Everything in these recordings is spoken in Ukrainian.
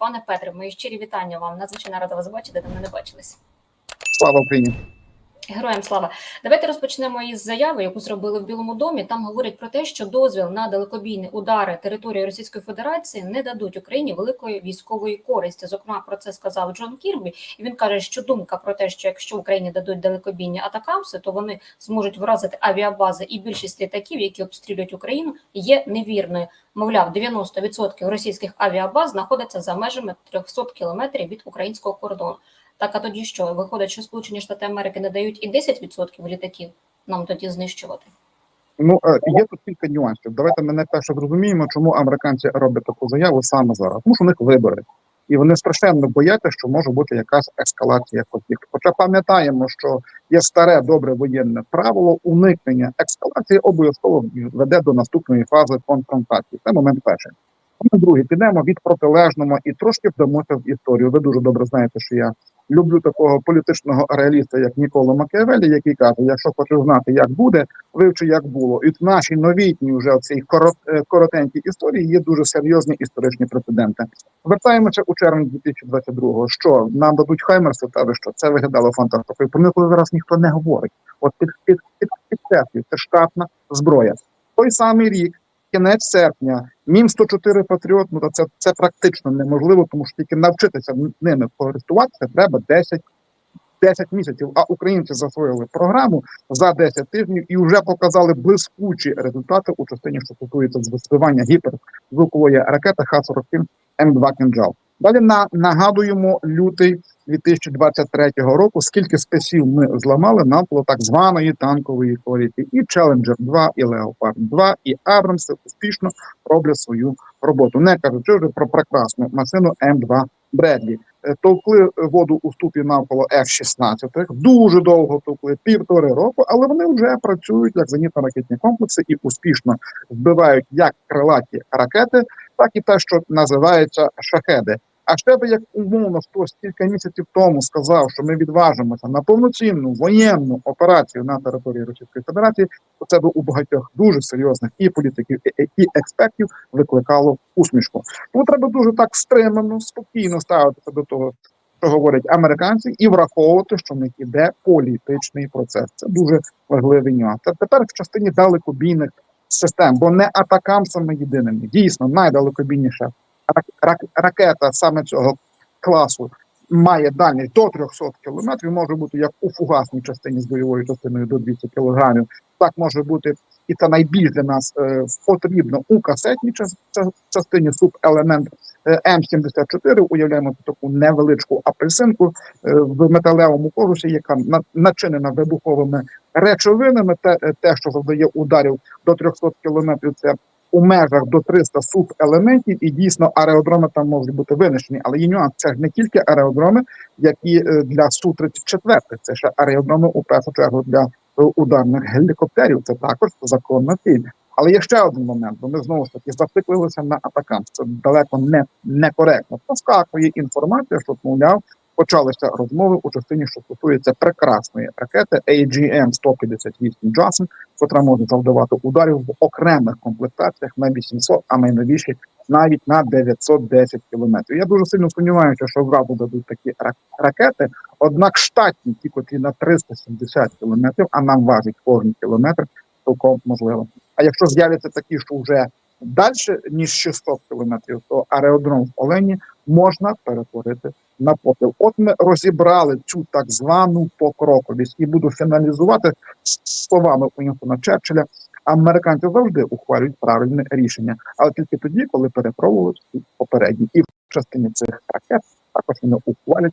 Пане Петре, мої щирі вітання вам. Надзвичайно рада вас бачити, давно не бачились. Слава Україні! Героям слава. Давайте розпочнемо із заяви, яку зробили в Білому домі. Там говорять про те, що дозвіл на далекобійні удари території Російської Федерації не дадуть Україні великої військової користі. Зокрема, про це сказав Джон Кірбі. І він каже, що думка про те, що якщо Україні дадуть далекобійні атакамси, то вони зможуть вразити авіабази і більшість літаків, які обстрілюють Україну, є невірною. Мовляв, 90% російських авіабаз знаходяться за межами 300 кілометрів від українського кордону. Так, а тоді що? Виходить, що Сполучені Штати Америки не дають і 10% літаків нам тоді знищувати. Ну е, є тут кілька нюансів. Давайте ми найперше зрозуміємо, чому американці роблять таку заяву саме зараз. Тому що у них вибори, і вони страшенно бояться, що може бути якась ескалація конфлікту. Хоча пам'ятаємо, що є старе добре воєнне правило уникнення ескалації обов'язково веде до наступної фази конфронтації. Це момент перший. Момент другий підемо від протилежного і трошки вдамося в історію. Ви дуже добре знаєте, що я люблю такого політичного реаліста, як Ніколо Макіавелі, який каже: якщо хочеш знати, як буде, вивчи, як було. І в нашій новітній вже цій е, коротенькій історії є дуже серйозні історичні прецеденти. Вертаємося у червні 2022-го. Що нам дадуть Хаймерси, ви що це виглядало фантастикою. Про них зараз ніхто не говорить. От під під під підкреслюю, це штатна зброя. Той самий рік. Кінець серпня, мім 104 Патріот, ну це, це практично неможливо, тому що тільки навчитися ними користуватися треба 10, 10 місяців. А українці засвоїли програму за 10 тижнів і вже показали блискучі результати у частині, що стосується збивання гіперзвукової ракети Х-47 М2 «Кинджал». Далі на нагадуємо лютий 2023 року. Скільки спеців ми зламали навколо так званої танкової коаліції, і Челенджер 2 і Леопард 2 і Абрамси успішно роблять свою роботу. Не кажучи вже про прекрасну машину М2 Бредлі. Е, Товкли воду у ступі навколо F-16, дуже довго товкли півтори року, але вони вже працюють як зенітно-ракетні комплекси і успішно збивають як крилаті ракети, так і те, що називається шахеди. А ще би як умовно хтось кілька місяців тому сказав, що ми відважимося на повноцінну воєнну операцію на території Російської Федерації, то це би у багатьох дуже серйозних і політиків, і, експертів викликало усмішку. Тому треба дуже так стримано, спокійно ставитися до того, що говорять американці, і враховувати, що в них іде політичний процес. Це дуже важливий нюанс. Та тепер в частині далекобійних систем, бо не атакамсами єдиними, дійсно найдалекобійніша рак- ракета саме цього класу має дальність до 300 кілометрів, може бути як у фугасній частині з бойовою частиною до 200 кілограмів. Так може бути і це найбільш для нас е, потрібно у касетній час- частині субелемент е, М74. Уявляємо таку невеличку апельсинку е, в металевому корусі, яка на- начинена вибуховими речовинами. Те, е, те, що завдає ударів до 300 кілометрів, це у межах до 300 субелементів, і дійсно аеродроми там можуть бути винищені. Але є нюанс, це ж не тільки аеродроми, які е, для су 34 це ще аеродроми у першу чергу для е, ударних гелікоптерів. Це також законна ціль. Але є ще один момент, бо ми знову ж таки зациклилися на атакам. Це далеко не некоректно. Поскакує інформація, що мовляв. Почалися розмови у частині, що стосується прекрасної ракети AGM-158 Jason, котра може завдавати ударів в окремих комплектаціях на 800, а найновіші навіть на 910 кілометрів. Я дуже сильно сумніваюся, що зразу дадуть такі ра- ракети. Однак штатні, ті, котрі на 370 кілометрів, а нам важить кожен кілометр, цілком можливо. А якщо з'являться такі, що вже далі ніж 600 кілометрів, то аеродром в Олені можна перетворити на попіл. От ми розібрали цю так звану покроковість і буду фіналізувати словами Уінстона Черчилля. Американці завжди ухвалюють правильне рішення, але тільки тоді, коли перепробують всі попередні. І в частині цих ракет також вони ухвалять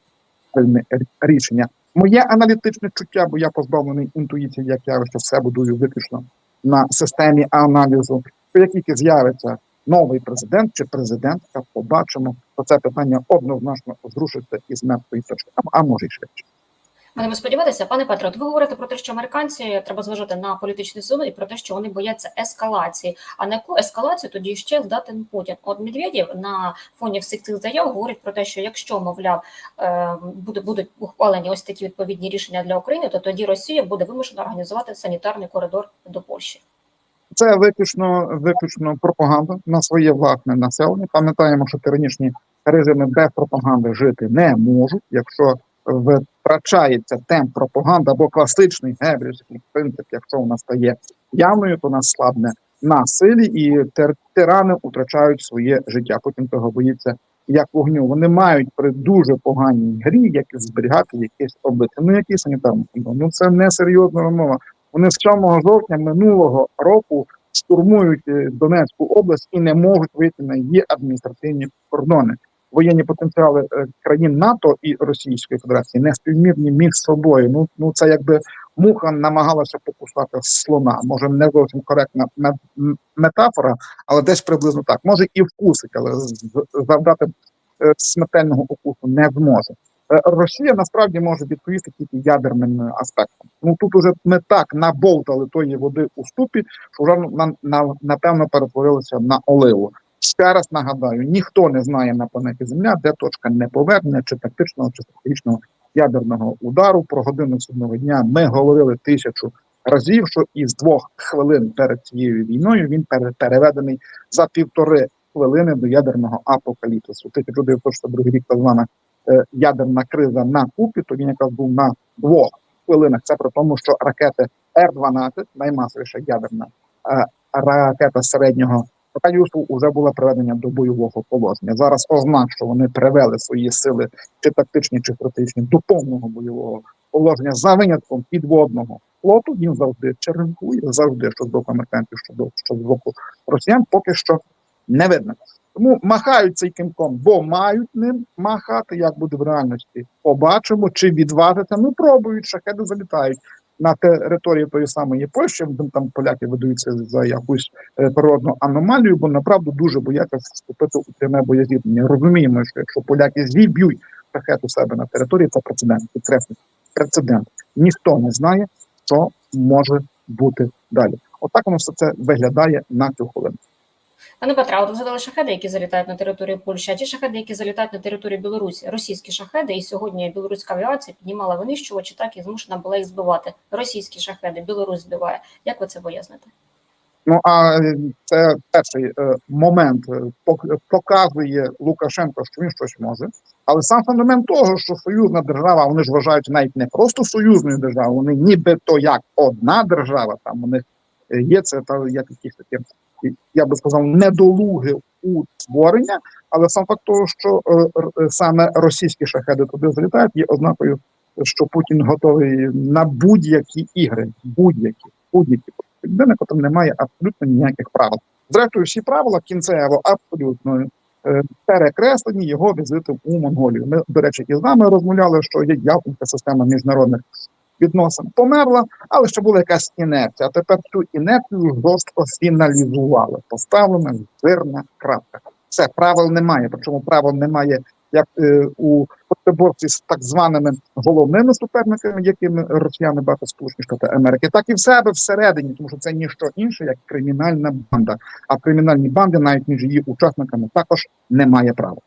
правильне рішення. Моє аналітичне чуття, бо я позбавлений інтуїції, як я що все будую виключно на системі аналізу. То як тільки з'явиться новий президент чи президентка, побачимо, то це питання однозначно зрушиться із мертвої точки, а, може й швидше. Будемо сподіватися, пане Петро, ви говорите про те, що американці треба зважати на політичні сили і про те, що вони бояться ескалації. А на яку ескалацію тоді ще здатен Путін? От Медведєв на фоні всіх цих заяв говорить про те, що якщо, мовляв, е, буде будуть ухвалені ось такі відповідні рішення для України, то тоді Росія буде вимушена організувати санітарний коридор до Польщі. Це виключно виключно пропаганда на своє власне населення. Пам'ятаємо, що тиранічні режими без пропаганди жити не можуть. Якщо втрачається темп пропаганди або класичний гебрівський принцип, якщо вона стає явною, то нас слабне на силі, і тир- тирани втрачають своє життя. Потім того боїться як вогню. Вони мають при дуже поганій грі як зберігати якісь. Ну які санітарні контроль? Ну це не серйозна розмова. Вони з 7 жовтня минулого року штурмують е, Донецьку область і не можуть вийти на її адміністративні кордони. Воєнні потенціали е, країн НАТО і Російської Федерації не співмірні між собою. Ну ну це якби муха намагалася покусати слона. Може не зовсім коректна мет- метафора, але десь приблизно так. Може і вкусить, але завдати е, смертельного укусу не зможе. Е, Росія насправді може відповісти тільки ядерним аспектом. Ну тут уже ми так набовтали тої води у ступі, що вже на, на, напевно перетворилося на оливу. Ще раз нагадаю: ніхто не знає на планеті Земля, де точка неповернення чи тактичного, чи стратегічного ядерного удару. Про годину судного дня ми говорили тисячу разів, що із двох хвилин перед цією війною він пере- переведений за півтори хвилини до ядерного апокаліпсису. 1942 рік так звана ядерна криза на купі, то він якраз був на двох хвилинах. Це при тому, що ракети Р-12, наймасовіша ядерна е, ракета середнього радіусу, вже була приведена до бойового положення. Зараз ознак, що вони привели свої сили, чи тактичні, чи стратегічні, до повного бойового положення за винятком підводного флоту. Він завжди черенкує, завжди що з боку американців, що з боку росіян, поки що не видно. Тому махають цей кимком, бо мають ним махати. Як буде в реальності? Побачимо, чи відважаться. Ну пробують, шахеди залітають на території тої самої Польщі. Там поляки видаються за якусь е, природну аномалію, бо направду дуже бояться вступити у пряме боєзіткнення. Розуміємо, що якщо поляки зіб'ють шахет у себе на території, це прецедент. Підкреслю, прецедент. Ніхто не знає, що може бути далі. Отак воно все це виглядає на цю хвилину. От ви згадали шахеди, які залітають на територію Польщі, а ті шахеди, які залітають на територію Білорусі, російські шахеди, і сьогодні білоруська авіація піднімала винищувачі, так і змушена була їх збивати. Російські шахеди, Білорусь збиває. Як ви це поясните? Ну а е, це перший е, момент е, пок- показує Лукашенко, що він щось може. Але сам феномен того, що союзна держава, вони ж вважають навіть не просто союзною державою, вони нібито як одна держава. Там у них є це та як якісь такі, я би сказав, недолуги у створення. Але сам факт того, що е, е, саме російські шахеди туди залітають, є ознакою, що Путін готовий на будь-які ігри, будь-які, будь-які. Людина, там немає абсолютно ніяких правил. Зрештою, всі правила кінцево абсолютно е, перекреслені його візитом у Монголію. Ми, до речі, і з вами розмовляли, що є явка система міжнародних відносин померла, але ще була якась інерція. А тепер цю інерцію жорстко фіналізували. Поставлена жирна крапка. Все, правил немає. Причому правил немає як е, у протиборці з так званими головними суперниками, якими росіяни бачать Сполучені Штати Америки, так і в себе всередині, тому що це ніщо інше, як кримінальна банда. А в кримінальній банди навіть між її учасниками також немає права.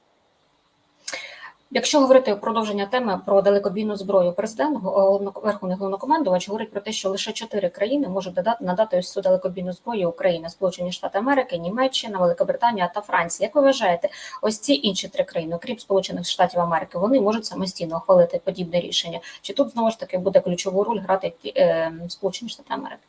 Якщо говорити продовження теми про далекобійну зброю, президент головно- верховний головнокомандувач говорить про те, що лише чотири країни можуть надати ось далекобійну зброю Україна, Сполучені Штати Америки, Німеччина, Великобританія та Франція. Як ви вважаєте, ось ці інші три країни, окрім Сполучених Штатів Америки, вони можуть самостійно ухвалити подібне рішення? Чи тут знову ж таки буде ключову роль грати е, Сполучені Штати Америки?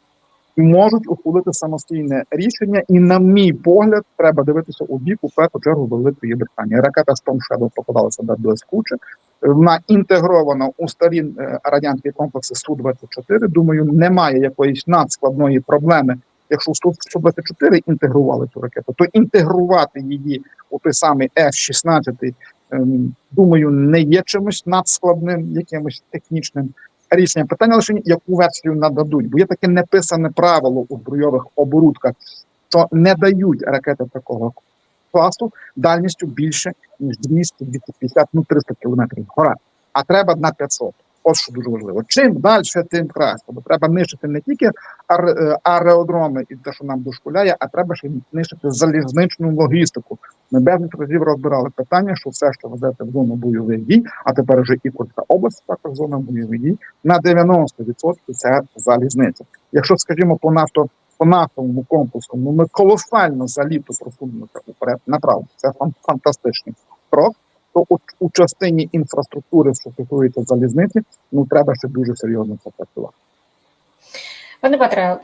Можуть ухвалити самостійне рішення, і, на мій погляд, треба дивитися у бік у першу чергу Великої Британії. Ракета Storm Shadow покладалася до блискуче. Вона інтегрована у старі е, радянські комплекси су 24 Думаю, немає якоїсь надскладної проблеми. Якщо су 24 інтегрували цю ракету, то інтегрувати її у той самий F-16, ем, думаю, не є чимось надскладним, якимось технічним рішення. Питання лише яку версію нададуть, бо є таке неписане правило у збройових оборудках, що не дають ракети такого класу дальністю більше ніж 200, 250, ну 300 кілометрів гора. А треба на 500. Ось що дуже важливо. Чим далі, тим краще. Бо треба нищити не тільки е, аеродроми і те, що нам дошкуляє, а треба ще нищити залізничну логістику. Ми безліч разів розбирали питання, що все, що ведете в зону бойових дій, а тепер вже і Курська область, також зона бойових дій, на 90% це залізниця. Якщо, скажімо, по по нашому комплексу, ну ми колосально за літо просунулися уперед. Направду, це фан- фантастичний крок. То у, у частині інфраструктури, що стосується залізниці, ну треба ще дуже серйозно попрацювати. Пане Петре,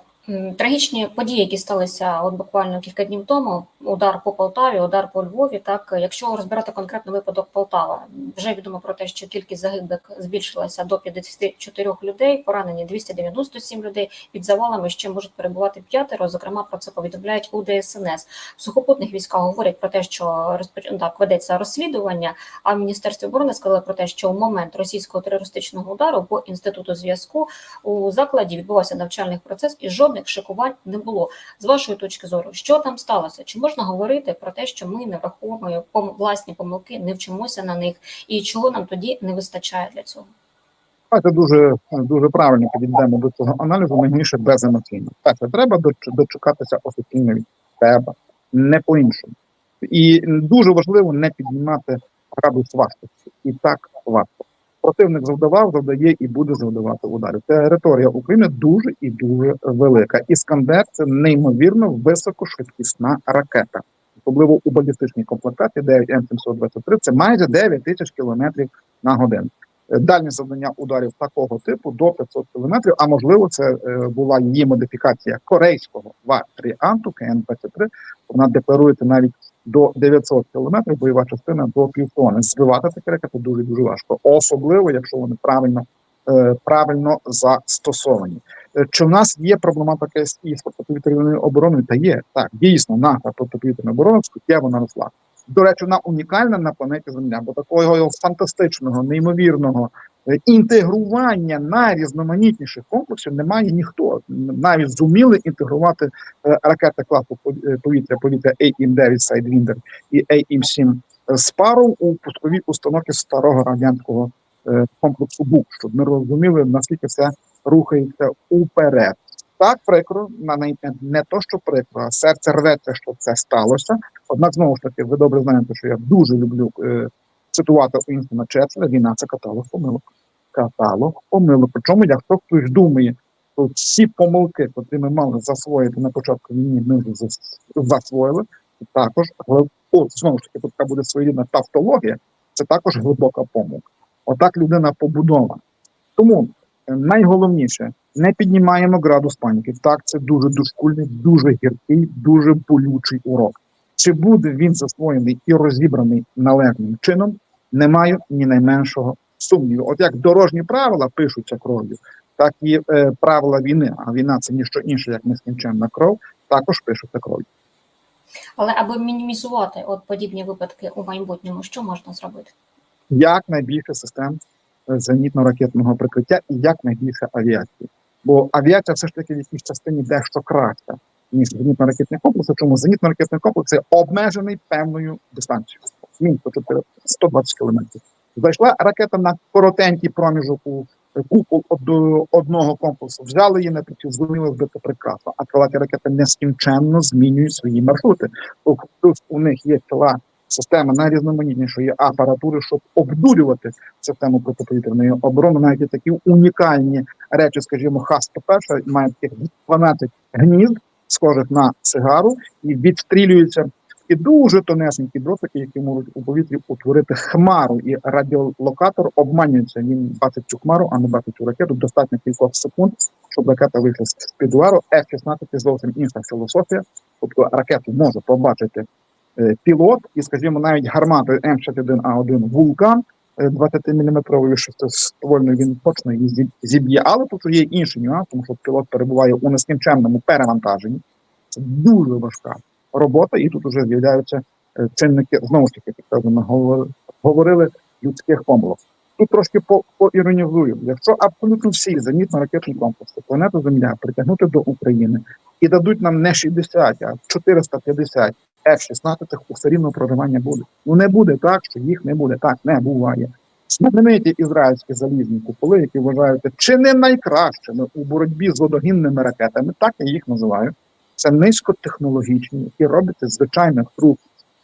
трагічні події, які сталися от буквально кілька днів тому, удар по Полтаві, удар по Львові. Так, якщо розбирати конкретно випадок Полтава, вже відомо про те, що кількість загиблих збільшилася до 54 людей, поранені 297 людей. Під завалами ще можуть перебувати п'ятеро. Зокрема, про це повідомляють у ДСНС. В сухопутних військах говорять про те, що розпоч... так ведеться розслідування. А в міністерстві оборони сказали про те, що у момент російського терористичного удару по інституту зв'язку у закладі відбувався навчальний процес і жодних шикувань не було. З вашої точки зору, що там сталося? Чи можна говорити про те, що ми не враховуємо власні помилки, не вчимося на них, і чого нам тоді не вистачає для цього? Давайте дуже дуже правильно підійдемо до цього аналізу, найголовніше беземоційно. Перше, треба дочекатися офіційно від тебе, не по-іншому. І дуже важливо не піднімати градус важкості. І так важко. Противник завдавав, завдає і буде завдавати ударів. Територія України дуже і дуже велика. Іскандер це неймовірно високошвидкісна ракета, особливо у балістичній комплектації 9 М723, це майже 9 тисяч кілометрів на годину. Дальність завдання ударів такого типу до 500 кілометрів, а можливо, це е, була її модифікація корейського варіанту КН-23. Вона декларується навіть до 900 кілометрів, бойова частина до півтони. Збивати такі ракети дуже дуже важко, особливо якщо вони правильно, е, правильно застосовані. Е, Чи в нас є проблематика з протиповітряною обороною? Та є так, дійсно, наша протиповітряна оборона суттєво наросла. До речі, вона унікальна на планеті Земля, бо такого фантастичного, неймовірного е, інтегрування найрізноманітніших комплексів немає ніхто. Навіть зуміли інтегрувати е, ракети класу е, повітря повітря AIM-9 Sidewinder і AIM-7 з пару у пусковій установці старого радянського комплексу БУК, щоб ми розуміли, наскільки це рухається уперед. Так прикро, на не, не то, що прикро, а серце рветься, що це сталося. Однак, знову ж таки, ви добре знаєте, що я дуже люблю е, цитувати Уінстона Черчилля, війна це каталог помилок. Каталог помилок. Причому, якщо хтось думає, що всі помилки, які ми мали засвоїти на початку війни, ми вже засвоїли, то також о, знову ж таки, тут така буде своєрідна тавтологія, це також глибока помилка. Отак людина побудована. Тому е, найголовніше не піднімаємо градус паніки. Так, це дуже дошкульний, дуже гіркий, дуже болючий урок. Чи буде він засвоєний і розібраний належним чином, не маю ні найменшого сумніву. От як дорожні правила пишуться кров'ю, так і е, правила війни. А війна це ніщо інше, як нескінченна кров, також пишуться кров'ю. Але аби мінімізувати от подібні випадки у майбутньому, що можна зробити? Якнайбільше систем е, зенітно-ракетного прикриття і якнайбільше авіації. Бо авіація все ж таки в якійсь частині дещо краща, ніж зенітно-ракетний комплекс. Чому зенітно-ракетний комплекс це обмежений певною дистанцією. Мінус 4 120 кілометрів. Зайшла ракета на коротенький проміжок у е, купол одного комплексу, взяли її на приціл, зуміли збити прекрасно. А крилаті ракети нескінченно змінюють свої маршрути. Плюс у них є ціла система найрізноманітнішої апаратури, щоб обдурювати систему протиповітряної оборони. Навіть такі унікальні речі, скажімо, Х-101 має таких 12 гнізд, схожих на сигару, і відстрілюються і дуже тонесенькі дротики, які можуть у повітрі утворити хмару, і радіолокатор обманюється. Він бачить цю хмару, а не бачить цю ракету. Достатньо кількох секунд, щоб ракета вийшла з під удару. F-16 зовсім інша філософія. Тобто ракету може побачити е, пілот, і, скажімо, навіть гарматою М61А1 Вулкан 20-мм шестиствольною він точно її зіб'є. Але тут є інший нюанс, тому що пілот перебуває у нескінченному перевантаженні. Це дуже важка робота, і тут вже з'являються е, чинники, знову ж таки, як ми говорили, людських помилок. Тут трошки по, поіронізую. Якщо абсолютно всі зенітно-ракетні комплекси планету Земля притягнути до України і дадуть нам не 60, а 450 F-16, усе рівно проривання буде. Ну не буде так, що їх не буде. Так не буває. Знамениті ізраїльські залізні куполи, які вважаються чи не найкращими у боротьбі з водогінними ракетами, так я їх називаю. Це низькотехнологічні, які робляться з звичайних труб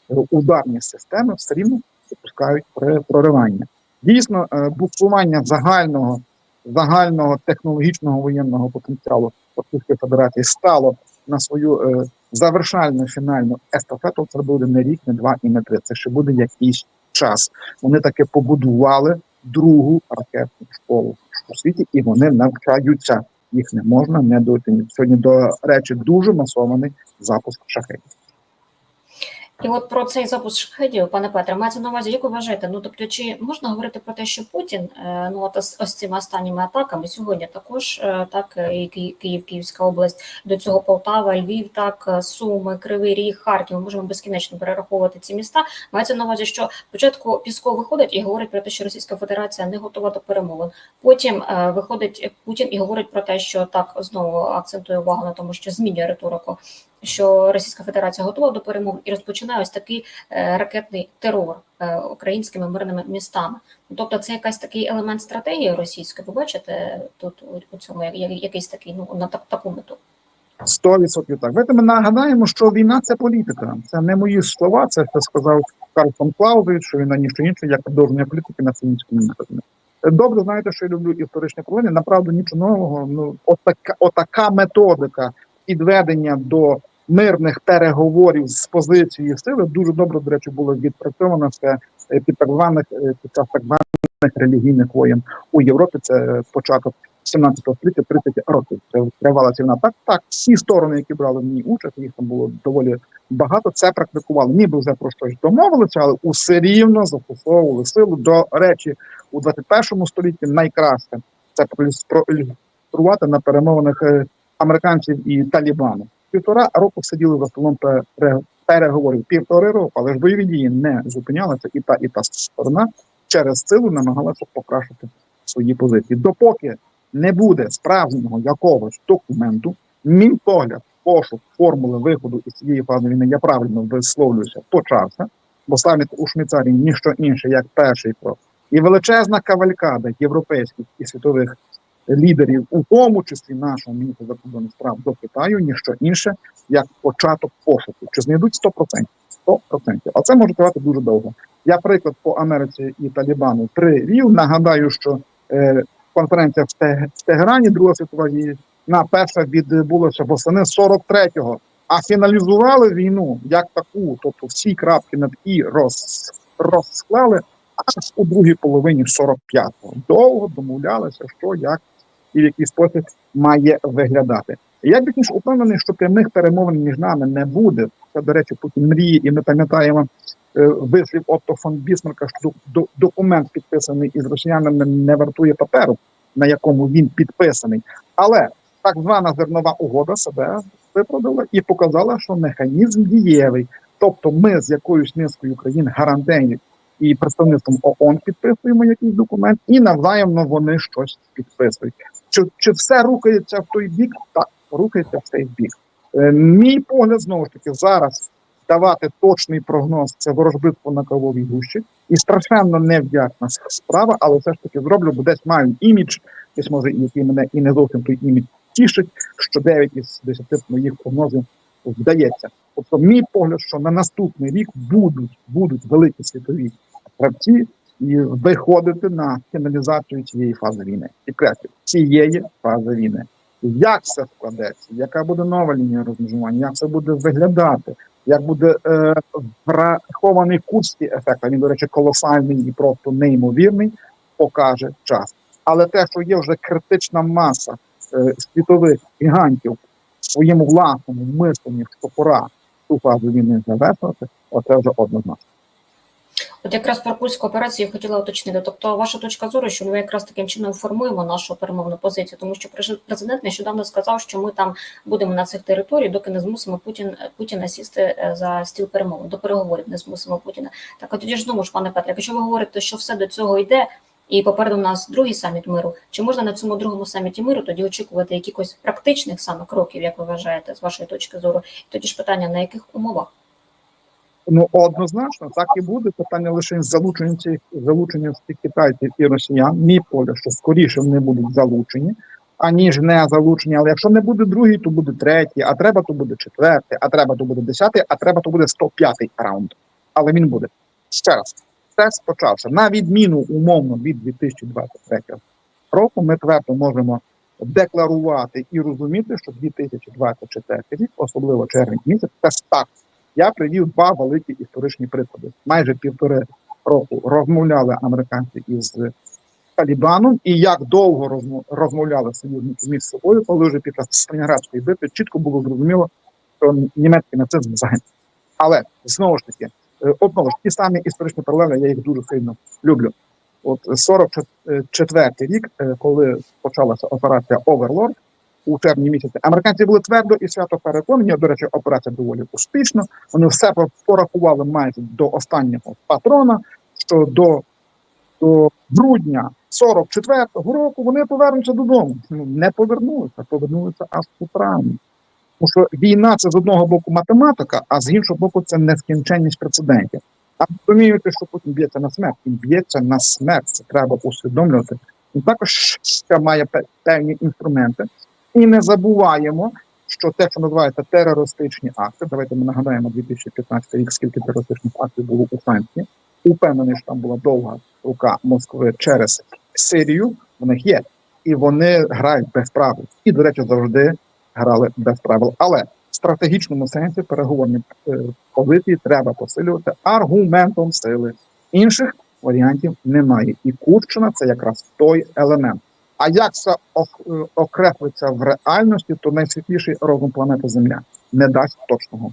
ударні системи, все рівно допускають при- проривання. Дійсно, е, буксування загального загального технологічного воєнного потенціалу Російської Федерації стало на свою е, завершальну фінальну естафету. Це буде не рік, не два і не три. Це ще буде якийсь час. Вони таки побудували другу ракетну школу у світі, і вони навчаються. Їх не можна недооцінити. Сьогодні, до речі, дуже масований запуск шахетів. І от про цей запуск шахедів, пане Петре, мається на увазі, як ви вважаєте? Ну тобто, чи можна говорити про те, що Путін, е, ну от ось, цими останніми атаками сьогодні також е, так е, і Київ, Київська область, до цього Полтава, Львів, так Суми, Кривий Ріг, Харків. Можемо безкінечно перераховувати ці міста. Мається на увазі, що спочатку Пісков виходить і говорить про те, що Російська Федерація не готова до перемовин. Потім виходить Путін і говорить про те, що так знову акцентує увагу на тому, що змінює риторику що Російська Федерація готова до перемов і розпочинає ось такий е, ракетний терор е, українськими мирними містами. Тобто, це якась такий елемент стратегії російської. Ви бачите тут у, цьому якийсь такий ну на таку мету. Сто відсотків так. Давайте ми нагадаємо, що війна це політика. Це не мої слова. Це що сказав Карл фон що війна ніщо інше, як продовження політики на цинічному методі. Добре, знаєте, що я люблю історичні проблеми. Направду нічого нового. Ну отака, отака методика підведення до мирних переговорів з позиції сили дуже добре, до речі, було відпрацьовано все е, під так званих е, під час так званих релігійних воєн у Європі. Це початок 17 століття 30 років. Це тривала ця. Так, так, всі сторони, які брали в ній участь, їх там було доволі багато. Це практикували. Ніби вже про щось домовилися, але усе рівно застосовували силу. До речі, у 21 столітті найкраще це проілюс- проілюструвати на перемовинах е, американців і Талібану. Півтора року сиділи за столом переговорів. Півтори року, але ж бойові дії не зупинялися, і та і та сторона через силу намагалася покращити свої позиції. Допоки не буде справжнього якогось документу, мій погляд, пошук формули виходу із цієї фази війни, я правильно висловлююся, почався, бо саміт у Швейцарії ніщо інше, як перший крок. І величезна кавалькада європейських і світових лідерів, у тому числі нашого міністра закордонних справ до Китаю, ніщо інше, як початок пошуку. Чи знайдуть 100%? 100%. А це може тривати дуже довго. Я приклад по Америці і Талібану привів. Нагадаю, що е, конференція в, Те- в Тегерані, Друга світова війна, перша відбулася восени 43-го, а фіналізували війну як таку, тобто всі крапки над і роз, розсклали аж у другій половині 45-го. Довго домовлялися, що як і в який спосіб має виглядати. Я більш упевнений, що прямих перемовин між нами не буде. Це, до речі, Путін мріє, і ми пам'ятаємо е, вислів Отто фон Бісмарка, що документ підписаний із росіянами не вартує паперу, на якому він підписаний. Але так звана зернова угода себе виправдала і показала, що механізм дієвий. Тобто, ми з якоюсь низкою країн гарантійних і представництвом ООН підписуємо якийсь документ, і навзаємно вони щось підписують. Чи, чи все рухається в той бік? Так, рухається в цей бік. Е, мій погляд знову ж таки зараз давати точний прогноз це ворожбитство на кавовій гущі, і страшенно невдячна справа, але все ж таки зроблю, бо десь маю імідж, десь може який мене і не зовсім той імідж тішить, що 9 із 10 моїх прогнозів вдається. Тобто, мій погляд, що на наступний рік будуть, будуть великі світові гравці і виходити на фіналізацію цієї фази війни. Підкреслю, цієї фази війни. Як все складеться, яка буде нова лінія розмежування, як це буде виглядати, як буде е, врахований курс і ефект, а він, до речі, колосальний і просто неймовірний, покаже час. Але те, що є вже критична маса е, світових гігантів в своєму власному мисленні, що пора ту фазу війни завершувати, оце вже однозначно. От якраз про курську операцію я хотіла уточнити. Тобто, ваша точка зору, що ми якраз таким чином формуємо нашу перемовну позицію, тому що през- президент нещодавно сказав, що ми там будемо на цих територіях, доки не змусимо Путін Путіна сісти е, за стіл перемовин, до переговорів не змусимо Путіна. Так, а тоді ж ж, пане Петре, якщо ви говорите, що все до цього йде, і попереду у нас другий саміт миру, чи можна на цьому другому саміті миру тоді очікувати якихось практичних саме кроків, як ви вважаєте, з вашої точки зору? І тоді ж питання на яких умовах? Ну однозначно, так і буде. Питання лише залучення цих залучення цих китайців і росіян. Мій поля, що скоріше вони будуть залучені, аніж не залучені. Але якщо не буде другий, то буде третій, а треба, то буде четвертий, а треба, то буде десятий, а треба, то буде 105-й раунд. Але він буде ще раз. Тест почався на відміну умовно від 2023 року. Ми твердо можемо декларувати і розуміти, що 2024 рік, особливо червень місяць, це старт. Я привів два великі історичні приклади. Майже півтори року розмовляли американці із Талібаном, і як довго розмов- розмовляли союзники між собою, коли вже після Сталінградської битви чітко було зрозуміло, що німецький нацизм загине. Але знову ж таки, е, одного ж ті самі історичні паралелі, я їх дуже сильно люблю. От 44 рік, е, коли почалася операція Оверлорд у червні місяці, американці були твердо і свято переконані. До речі, операція доволі успішна. Вони все порахували майже до останнього патрона. Що до, до грудня 44-го року вони повернуться додому. Ну не повернулися, повернулися аж у травні. Тому що війна це з одного боку математика, а з іншого боку, це нескінченність прецедентів. А розумієте, що Путін б'ється на смерть, він б'ється на смерть. Це треба усвідомлювати. Він також ще має певні інструменти. І не забуваємо, що те, що називається терористичні акти, давайте ми нагадаємо 2015 рік, скільки терористичних актів було у Франції. Упевнений, що там була довга рука Москви через Сирію. В них є, і вони грають без правил. І, до речі, завжди грали без правил. Але в стратегічному сенсі переговорні е, позиції треба посилювати аргументом сили. Інших варіантів немає. І Курщина це якраз той елемент. А як це е, окреплиться в реальності, то найсвітліший розум планети Земля не дасть точного.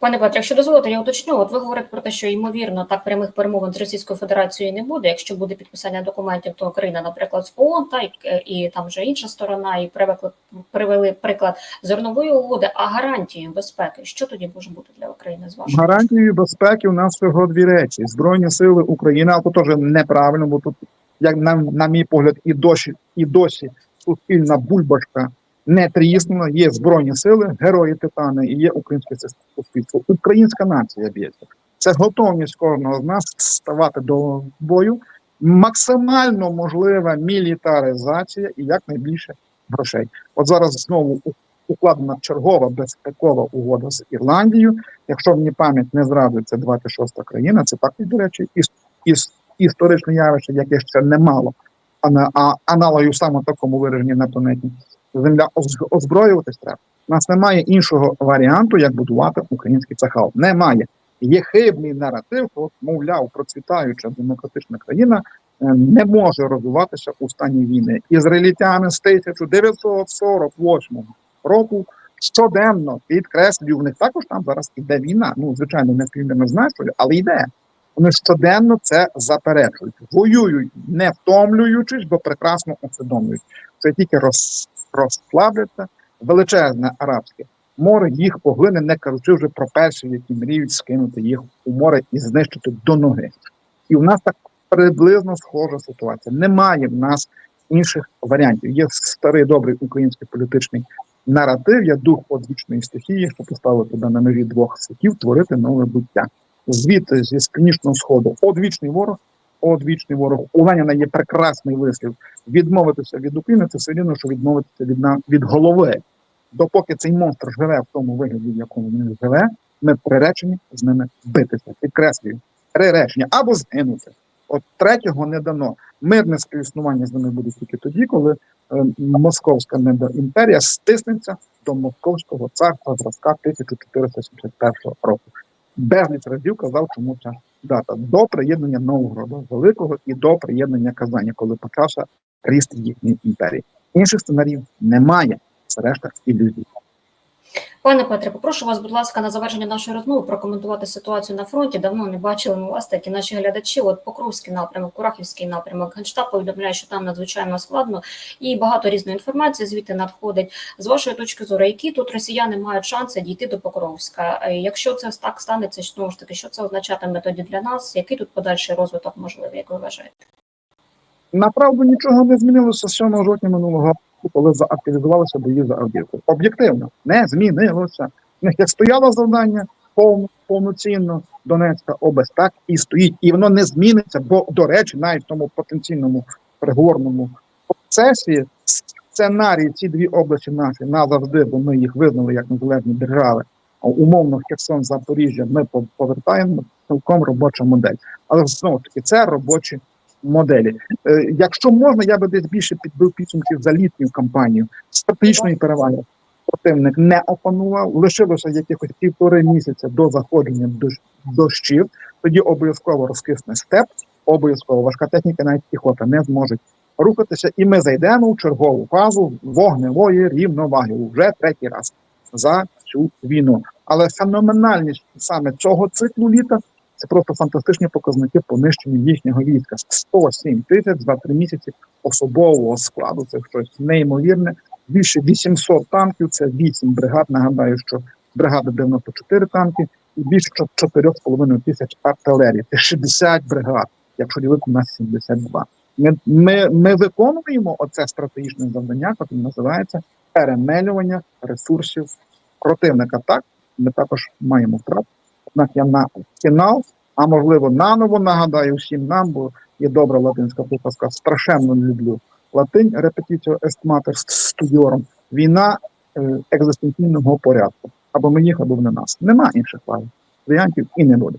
Пане Петре, якщо дозволите, я уточню. От ви говорите про те, що ймовірно так прямих перемовин з Російською Федерацією не буде. Якщо буде підписання документів, то Україна, наприклад, з ООН, та і, і там вже інша сторона, і привели, привели приклад зернової угоди, а гарантією безпеки, що тоді може бути для України з вашого? Гарантією безпеки у нас всього дві речі: Збройні сили України, а то теж неправильно, бо тут, як на, на мій погляд, і досі, і досі суспільна бульбашка не тріснула. Є збройні сили, герої титани, і є українське суспільство. Українська нація б'ється. Це готовність кожного з нас ставати до бою. Максимально можлива мілітаризація і якнайбільше грошей. От зараз знову укладена чергова безпекова угода з Ірландією. Якщо мені пам'ять не зрадує, це 26 країна. Це також, до речі, іс, іс, історичне явище, яке ще немало, а, на- а аналогів саме такому вираженні на планеті. Земля оз- озброюватись треба. У нас немає іншого варіанту, як будувати український цехал. Немає. Є хибний наратив, що, мовляв, процвітаюча демократична країна е, не може розвиватися у стані війни. Ізраїльтяни з 1948 року щоденно підкреслюю, в них також там зараз іде війна. Ну, звичайно, не спільними з нашою, але йде. Вони щоденно це заперечують, воюють, не втомлюючись, бо прекрасно усвідомлюють. Це тільки роз, розслабляться величезне арабське море їх поглине, не кажучи вже про перші, які мріють скинути їх у море і знищити до ноги. І в нас так приблизно схожа ситуація. Немає в нас інших варіантів. Є старий добрий український політичний наратив, є дух одвічної стихії, що поставив тебе на межі двох світів, творити нове буття. Звідти зі північного сходу одвічний ворог, одвічний ворог. У Леніна є прекрасний вислів. Відмовитися від України це все рівно, що відмовитися від на від голови. Допоки цей монстр живе в тому вигляді, в якому він живе, ми приречені з ними битися. Підкреслюю, приречені або згинути. От третього не дано. Мирне співіснування з ними буде тільки тоді, коли е, московська недоімперія стиснеться до московського царства зразка 1471 року. Безліч разів казав, чому ця дата до приєднання Новгорода Великого і до приєднання Казані, коли почався ріст їхньої імперії. Інших сценаріїв немає. Це решта ілюзій. Пане Петре, попрошу вас, будь ласка, на завершення нашої розмови прокоментувати ситуацію на фронті. Давно не бачили ми вас, так і наші глядачі. От Покровський напрямок, Курахівський напрямок. Генштаб повідомляє, що там надзвичайно складно і багато різної інформації звідти надходить. З вашої точки зору, які тут росіяни мають шанси дійти до Покровська? Е, Якщо це так станеться, знову ж таки, що це означатиме тоді для нас? Який тут подальший розвиток можливий, як ви вважаєте? Направду нічого не змінилося з 7 жовтня минулого коли заактивізувалися бої за Авдіївку. Об'єктивно не змінилося. В як стояло завдання повно, повноцінно Донецька область, так і стоїть, і воно не зміниться. Бо, до речі, навіть в тому потенційному переговорному процесі сценарій ці дві області наші назавжди, бо ми їх визнали як незалежні держави. Умовно Херсон, Запоріжжя ми пов- повертаємо цілком робоча модель. Але знову таки, це робочі моделі. Е, якщо можна, я би десь більше підбив підсумки за літню кампанію. Стратегічної переваги противник не опанував. Лишилося якихось півтори місяця до заходження дощ- дощів. Тоді обов'язково розкисне степ, обов'язково важка техніка, навіть піхота не зможуть рухатися, і ми зайдемо в чергову фазу вогневої рівноваги вже третій раз за цю війну. Але феноменальність саме цього циклу літа це просто фантастичні показники понищення їхнього війська. 107 тисяч за три місяці особового складу. Це щось неймовірне. Більше 800 танків. Це 8 бригад. Нагадаю, що бригада 94 танки і більше 4,5 тисяч артилерії. Це 60 бригад, якщо ділити на 72. Ми, ми, ми виконуємо оце стратегічне завдання, яке називається перемелювання ресурсів противника. Так, ми також маємо втрат. Однак я на фінал, а можливо наново нагадаю всім нам, бо є добра латинська приказка, страшенно люблю латинь, репетицію естматер студіором. Війна е, екзистенційного порядку. Або мені, або не нас. Нема інших варіантів і не буде.